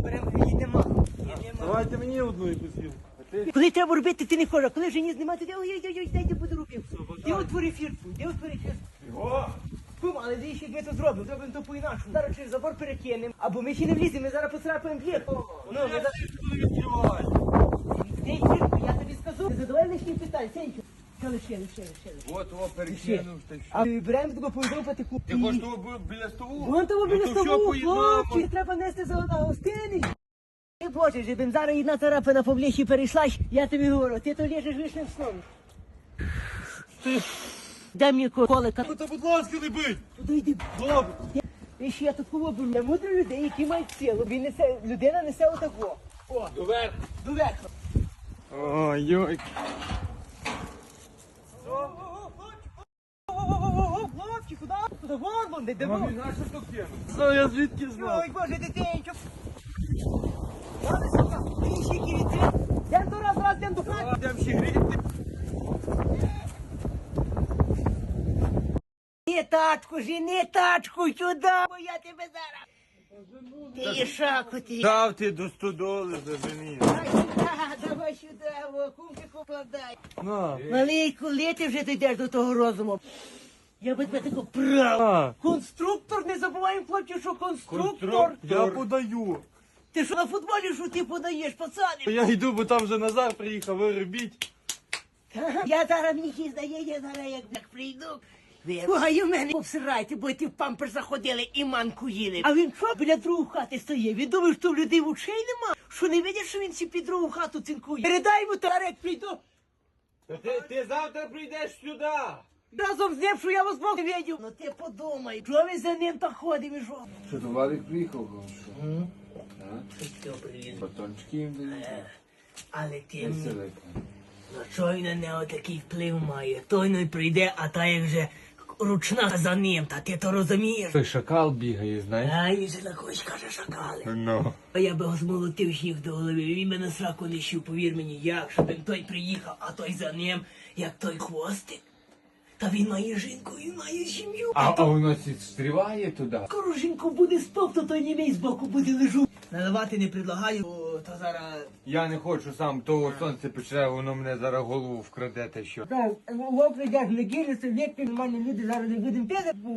беремо, їдемо. Давайте мені одну якусь. А? Коли треба робити, ти не хочеш, а коли вже не знімати, ти ой-ой-ой, дайте буду робив. Де отвори фіртку, де отвори фіртку. О! Кум, але дивіться, як ми то зробимо, зробимо то по-інакшому. Зараз через забор перекинемо, або ми ще не вліземо, ми зараз поцарапаємо двір. Ну, ми зараз... Ти фіртку, я тобі скажу. Задавай лишні питань, Сеньку. Що лише, лише, лише. От о, перекинув та що. А беремо таку повідому патику. Ти хочеш того бу- біля столу? Вон того біля Ну, то столу, поєднамо? хлопці, треба нести за одна гостини. Ти боже, щоб зараз одна царапина по ближчі перейшла, я тобі говорю, ти то лежиш вишним сном. Ти. Дай мені колика. Ну, Та будь ласка, не бий. Туди йди. Добре. І ще я тут колобу. Я мудрі людей, які мають силу. Він несе, людина несе отако. О, Доверх. доверху. Ой-ой. Хлопці, Куди горбом, де Мамі, де знаєш, що кинув? Ну, я звідки знав? Ой, боже, дитинчик. Ладно, сука, ти ще кіріться. Дем до раз, раз, дем до хати. Йдемо ще гріти. Не тачку, жени тачку сюди, бо я тебе зараз. Ти шаку ти. Дав ти до стодоли. Давай сюди, давай сюди, о, кумки покладай. На. Малий, коли ти вже дійдеш до того розуму? Я би тебе тако прав. Конструктор, не забуваємо, хлопці, що конструктор. Я подаю. Ти що на футболі, що ти подаєш, пацани? Я йду, бо там вже Назар приїхав, ви робіть. Я зараз мені ще здає, я зараз як так прийду. Ви пугаю мене обсирайте, бо ти в памперс заходили і манку їли. А він що біля другої хати стоїть? Він думає, що в людей очей нема? Що не видиш, що він всі під другу хату цинкує? Передай йому тарек, як прийду. Ти, ти завтра прийдеш сюди. Разом з ним, що я вас Бог не видів. Ну ти подумай, що ви за ним так ходимо, і що? Що, товарик приїхав? ну, Що? Батончики їм дають. Але ти, Веселенько. ну що він на нього такий вплив має? Той не прийде, а та як вже ручна за ним, та ти то розумієш? Той шакал бігає, знаєш? А він же на когось каже шакали. Ну. А я би його змолотив сніг до голови, він мене сраку не щив, повір мені, як, щоб він той приїхав, а той за ним, як той хвостик. Та він має жінку, він має сім'ю. А, а воно стріває туди. скоро жінку буде спав, то той німей з боку буде лежу. Наливати не предлагаю, бо то зараз... Я не хочу сам того сонце пече, воно мене зараз голову вкраде та що. Так, лоб прийдеш в неділю, це віки, нормальні люди зараз не будемо пити. бо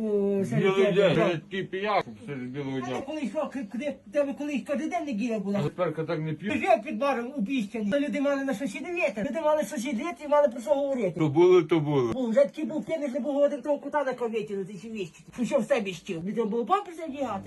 Білий день, я такий піяк серед білого дня. коли що, куди тебе колись кожен день неділя була? А тепер так не п'ю. Як під баром обіщаний. То Люди мали на що сидіти. Люди мали що сидіти і мали про що говорити. То було, то було. Був вже такий був п'яний, не було один того кута на кавиті, ну ти ще віщити. Що що в себе? Не треба було памперси одягати.